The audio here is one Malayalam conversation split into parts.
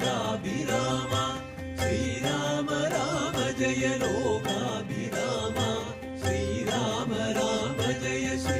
സീതാഭിരാമ ശ്രീരാമ രാമ ജയ ലോകാഭിരാമ ശ്രീരാമ രാമ ജയ ശ്രീരാമ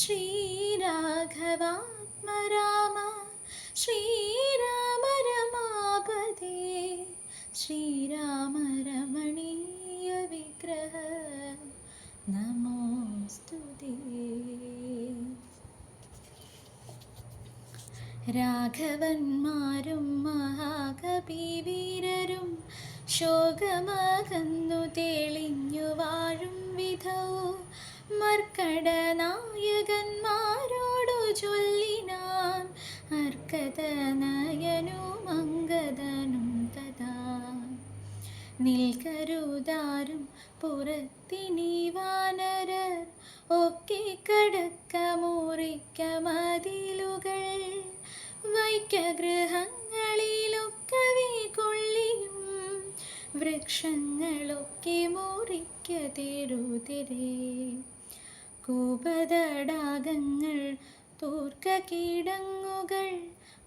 ശ്രീരാഘവാത്മ രാമ ശ്രീരാമ രമാപദേ ശ്രീരാമ രമണീയ വിഗ്രഹ നമോസ്തുതേ രാഘവന്മാരും മഹാകവിവീരരും ശോകമകന്നു തെളിഞ്ഞു വാഴും വിധവും മർക്കടനായകന്മാരോടു ചൊല്ലിനാൻ അർക്കതനയനും അങ്കദനും തഥാ. നിൽക്കരുതാരും പുറത്തിനി വാനരർ ഒക്കെ കടക്ക മുറിക്ക മതിലുകൾ വൈക്ക ഗൃഹങ്ങളിലൊക്കവേ കൊള്ളിയും വൃക്ഷങ്ങളൊക്കെ മുറിക്ക തെരുതിരേ. കൂപതടാകങ്ങൾ തോർക്ക കീടങ്ങുകൾ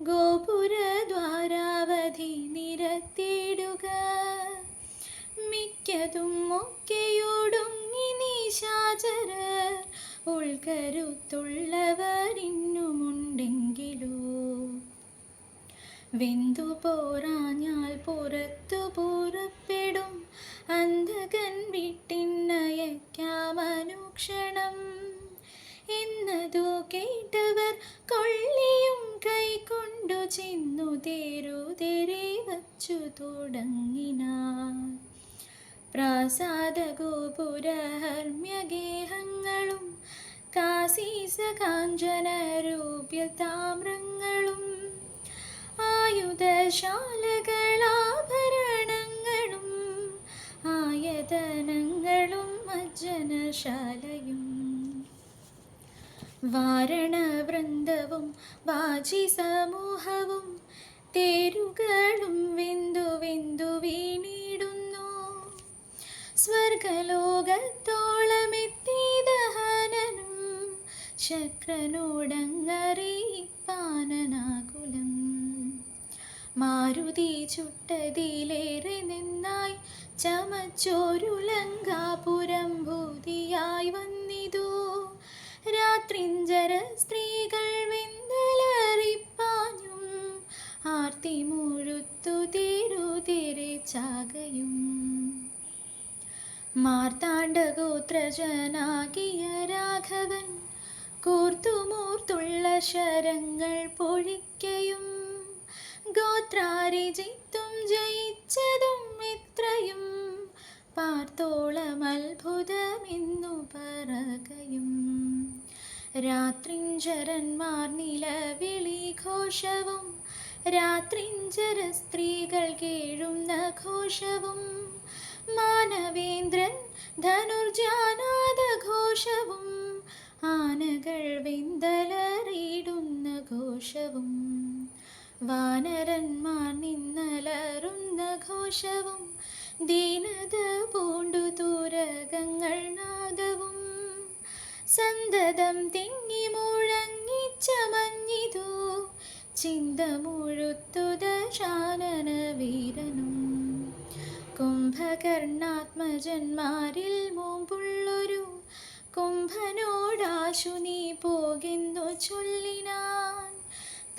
ഗോപുരദ്വാരാവധി നിരത്തിടുക മിക്കതും ഒക്കെയോടുങ്ങി നീശാചരർ ഉൾക്കരുത്തുള്ളവരിന്നുമുണ്ടെങ്കിലോ വെന്തു പോറാഞ്ഞാൽ പുറത്തു പോറപ്പെടും അന്ധകൻ വിട്ടിന്നയക്കാമനുക്ഷണം എന്നതു കേട്ടവർ കൊള്ളിയും കൈകൊണ്ടു ചെന്നു തേരുതെരെ വച്ചു തുടങ്ങിനാർ പ്രാസാദ ഗോപുരഹർമ്യഗേഹങ്ങളും കാസീസ കാഞ്ചന രൂപ്യ താമ്രങ്ങളും ആയുധശാലകളാഭരണങ്ങളും ആയതനങ്ങളും മജ്ജനശാലയും വാരണവൃന്ദവും വാചി സമൂഹവും തേരുകളും വിന്ദു വിന്ദു വീണിടുന്നു. സ്വർഗലോകത്തോളമെത്തി ദഹനനും ശക്രനോടങ്ങറിയിപ്പാനനാകുലം. മാരുതി ചുട്ടതിലേറെ നിന്നായി ചമച്ചോരുലങ്കാപുരം ഭൂതിയായി വന്നിതു. രാത്രിഞ്ചര സ്ത്രീകൾ വെന്തലറിപ്പാഞ്ഞും ആർത്തി മുഴുത്തു തിരുതിരെ ചാകയും. മാർത്താണ്ഡഗോത്രജനാകിയ രാഘവൻ കൂർത്തുമൂർത്തുള്ള ശരങ്ങൾ പൊഴിക്കയും ഗോത്രാരിജിത്തും ജയിച്ചതും ഇത്രയും. പാർത്തോളം അത്ഭുതമെന്നു പറകയും. രാത്രിഞ്ചരന്മാർ നിലവിളി ഘോഷവും രാത്രിഞ്ചര സ്ത്രീകൾ കേഴുന്ന ഘോഷവും മാനവേന്ദ്രൻ ധനുർജാനാദ ഘോഷവും ആനകൾ വെന്തലറിയിടുന്ന ഘോഷവും വാനരന്മാർ കുംഭകർണാത്മജന്മാരിൽ മുമ്പുള്ളൊരു കുംഭനോടാശു നീ പോകെന്നു ചൊല്ലിനാൻ.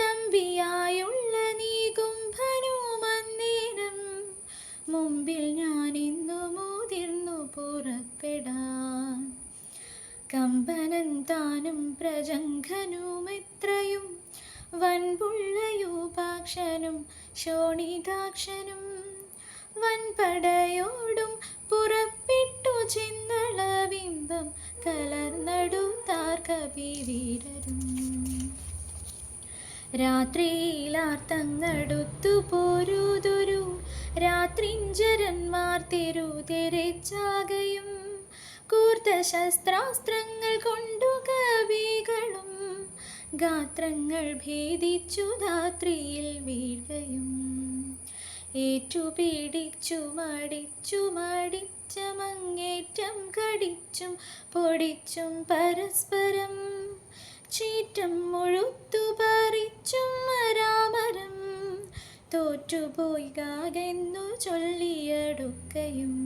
തമ്പിയായുള്ള നീ കുംഭനോ മന്ദിരം മുമ്പിൽ ഞാൻ ഇന്നു മുതിർന്നു പുറപ്പെടാൻ. കമ്പനൻ താനും പ്രജംഘനുമെത്രയും വൻപുള്ളയൂപാക്ഷനും ശോണിതാക്ഷനും വൻപടയോടും പുറപ്പെട്ടു ചിന്തളബിംബം കലർന്നടുത്താർ കവിവീരരും രാത്രിയിലാർത്തങ്ങടുത്തു പോരുതൊരു രാത്രിഞ്ചരന്മാർ തെരുതെരച്ചാകയും കൂർത്ത ശസ്ത്രാസ്ത്രങ്ങൾ കൊണ്ടു കവികളും ഗാത്രങ്ങൾ ഭേദിച്ചു രാത്രിയിൽ വീഴുകയും. ഏറ്റുപിടിച്ചു മടിച്ചു മടിച്ചമങ്ങേറ്റം കടിച്ചും പൊടിച്ചും പരസ്പരം ചീറ്റം മുഴുത്തു പറിച്ചും മരാമരം തോറ്റുപോയി കാകെന്നു ചൊല്ലിയടുക്കയും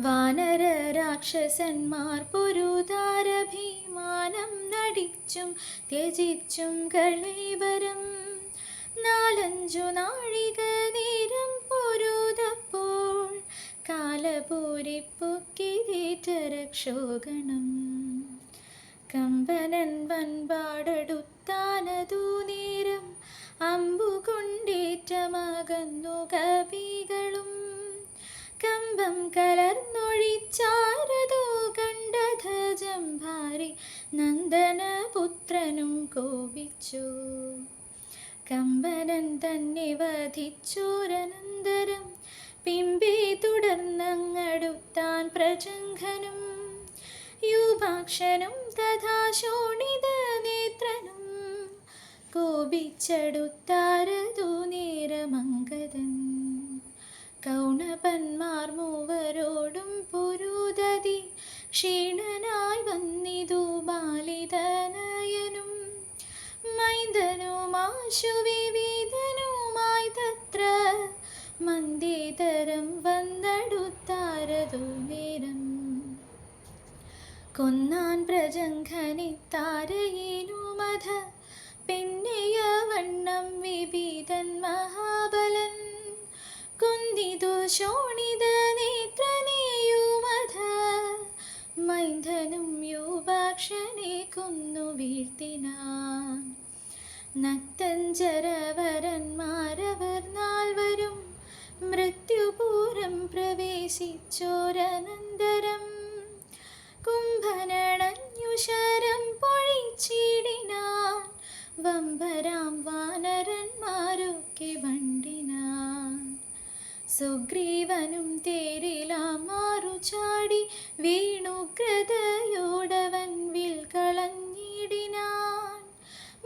വാനര രാക്ഷസന്മാർ പൊരുതാരഭിമാനം നടിച്ചും ത്യജിച്ചും കളേബരം നാലഞ്ചു നാഴിക നേരം പൊരുതപ്പോൾ കാലപൂരിപ്പൊക്കിതേറ്റ രക്ഷോഗണം കമ്പനൻ വൻപാടടുത്താനതു നേരം അമ്പുകൊണ്ടേറ്റമകന്നു കവികളും. കമ്പം കലർന്നൊഴിച്ചാരതോ കണ്ടധജംഭാരി നന്ദനപുത്രനും കോപിച്ചു. കമ്പനൻ തന്നെ വധിച്ചോരനന്തരം പിമ്പി തുടർന്നങ്ങടുത്താൻ പ്രജംഘനും യൂപാക്ഷനും തഥാ ശോണിത നേത്രനും. കോപിച്ചടുത്താരതു നേരമംഗതൻ. കൗണപന്മാർ മൂവരോടും പുരുതതി ക്ഷീണനായി വന്നിതു മൈന്ദനുമാശു വിവിധനുമായി തത്ര മന്ദേതരം വന്നടുത്താരതു നേരം കൊന്നാൻ പ്രജംഘനെ താരയേനുമധ പിന്നെയ വണ്ണം വിപീതൻ മഹാബലൻ. കുന്തിതു ശോണിത സുഗ്രീവനും തേരിലാമാറു ചാടി വീണുഗ്രതയോടവൻ വിൽ കളഞ്ഞിടിനാൻ.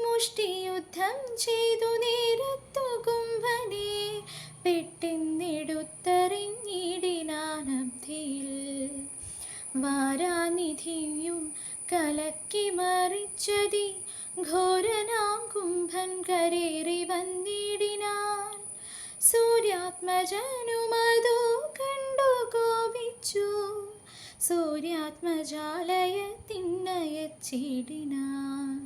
മുഷ്ടിയുദ്ധം ചെയ്തു നേരത്തു കുംഭനെ പെട്ടെന്നെടുത്തറിഞ്ഞിടിനാനബ്ധിയിൽ. വാരാനിധിയും കലക്കി മറിച്ചതി ഘോരനാം കുംഭൻ കരേറി വന്നിടിനാൻ സൂര്യാത്മജനുമതോ കണ്ടു കോപിച്ചു? സൂര്യാത്മജാലയത്തിന്നയച്ചിടിനാൻ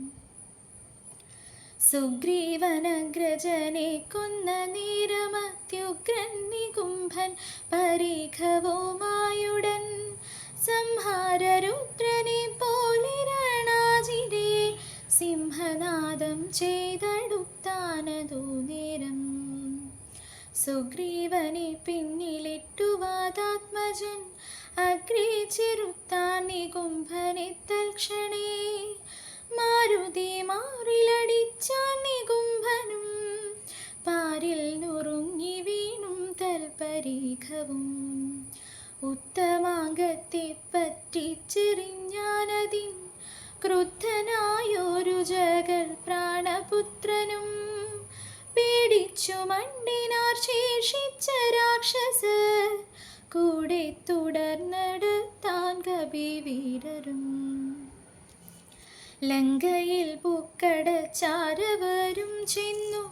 സുഗ്രീവനഗ്രജനെ കൊന്ന നീരമത്യുഗ്രന്നി നികുംഭൻ പരീഖവുമായുടൻ സംഹാരരുദ്രനെ പോലെ സിംഹനാദം ചെയ്തടുത്താനതു നേരം സുഗ്രീവനെ പിന്നിലിട്ടു വാദാത്മജൻ അഗ്രേ ചെറുത്താൻ നികുംഭനെ തൽക്ഷണേ. മാരുതി മാറിലടിച്ചാൻ നികുംഭനും. പാരിൽ നുറുങ്ങി വീണും തൽപരീഖവും. ഉത്തമാംഗത്തെ പറ്റിച്ചെറിഞ്ഞാനതിൻ ക്രുദ്ധനായൊരു ജഗൽ പ്രാണപുത്രനും പേടി പിടിച്ചു മണ്ണിനാർ ശേഷിച്ച രാക്ഷസർ കൂടെ തുടർന്നെടുത്താൻ കവി വീരരും ലങ്കയിൽ പൂക്കടച്ചാരവരും ചെന്നു.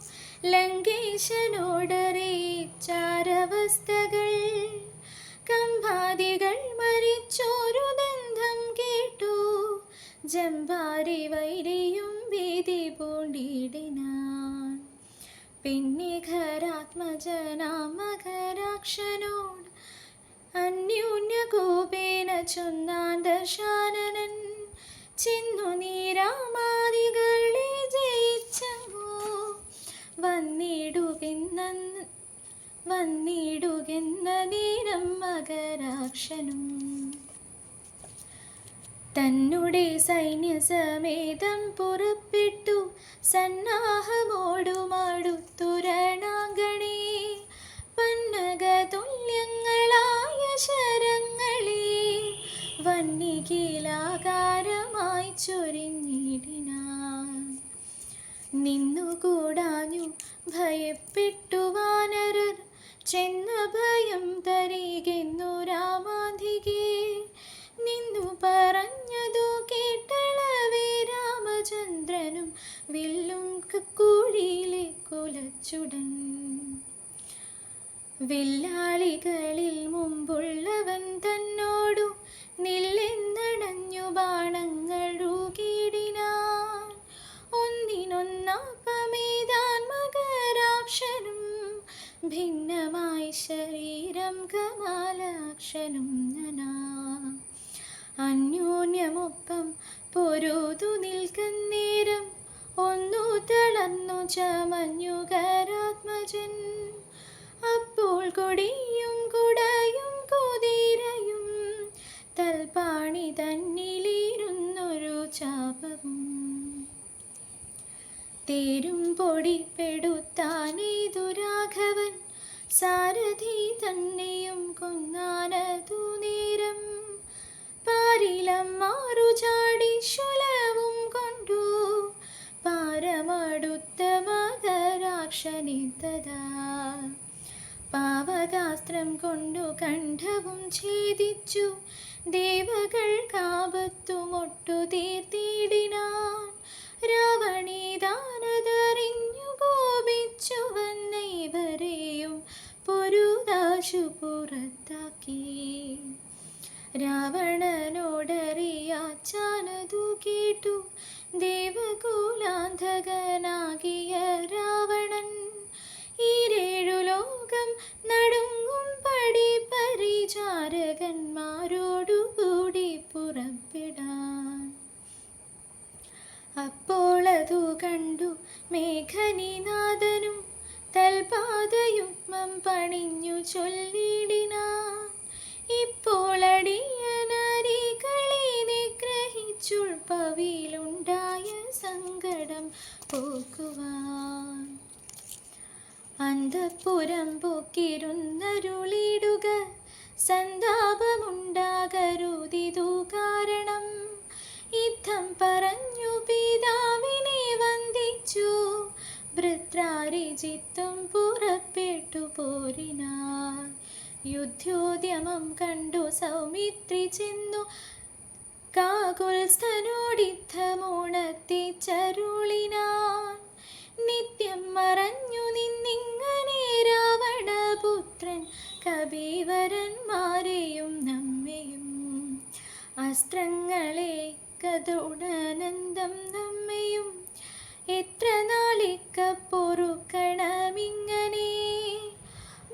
ലങ്കേശനോടറിയിച്ചാരവസ്ഥകൾ കമ്പാദികൾ മരിച്ചോരു ദന്തം കേട്ടു. ജമ്പാരി ചൊന്നാൻ ദശാനനൻ ചെന്നു നീരാമാദികളെ ജയിച്ചങ്ങോ. വന്നിടുകെന്ന വന്നിടുകെന്ന നീരം മകരാക്ഷനും. തന്നുടെ സൈന്യസമേതം പുറപ്പെട്ടു. സന്നാഹമോടുമടുത്തുരണാങ്കണേ. പന്നക തുല്യങ്ങളായ ശരങ്ങളെ വന്നികീലാകാരമായി ചൊരിഞ്ഞിടിനാൻ. നിന്നുകൂടാഞ്ഞു ഭയപ്പെട്ടു വാനരർ ചെന്ന ഭയം തരികെന്നു ശരീരം കമാലാക്ഷനും അന്യോന്യമൊപ്പം പൊരുതു നിൽക്കുന്നേരം ഒന്നു തളർന്നു ചമഞ്ഞുകരാത്മജൻ അപ്പോൾ കൊടിയും കുടയും കുതിരയും തൽപാണി തന്നിലിരുന്നൊരു ചാപവും. തേരും പൊടിപ്പെടുത്താനേതു രാഘവൻ സാരഥി തന്നെയും കൊന്നാനതു നേരം. പാരിലം മാറു ചാടി ശുലവും കൊണ്ടു. പാരമടുത്ത മകരാക്ഷനിത്തതാ പാവകാസ്ത്രം കൊണ്ടു കണ്ഠവും ഛേദിച്ചു. ദേവകൾ കാപത്തുമൊട്ടു തീർത്തിടിനാൻ. രാവണീദാനതറിഞ്ഞു അപ്പോൾ അതു കണ്ടു മേഘനിനാഥനും തൽപാദയുഗ്മം പണിഞ്ഞു ചൊല്ലിടിനാൻ ഇപ്പോൾ അടിയനരികളെ നിഗ്രഹിച്ചുൾപ്പവിയിലുണ്ടായ സങ്കടം പോക്കുവാൻ. അന്തപ്പുരം പൊക്കിരുന്നരുളിടുക സന്താപമുണ്ടാകരുതിതു കാരണം. യുദ്ധം പറഞ്ഞു വൃത്രാരിജിത്തും പുറപ്പെട്ടു പോരിനാൽ. യുദ്ധോദ്യമം കണ്ടു സൗമിത്രി ചെന്നു. കാകുൽസ്ഥനോടിത്തമുണത്തിച്ചരുളിനാൻ നിത്യം മറഞ്ഞു നിന്നിങ്ങനെ രാവണപുത്രൻ കബീവരന്മാരെയും നമ്മയും. അസ്ത്രങ്ങളെ കതുടനന്ദം നമ്മയും എത്ര നാളിക്ക പൊറുക്കണമിങ്ങനെ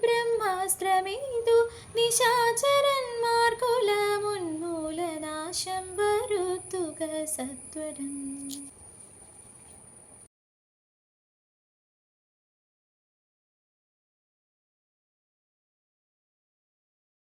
ബ്രഹ്മാസ്ത്രമേതു നിശാചരന്മാർ കുലമുന്മൂലനാശം വരുത്തുക സത്വരം.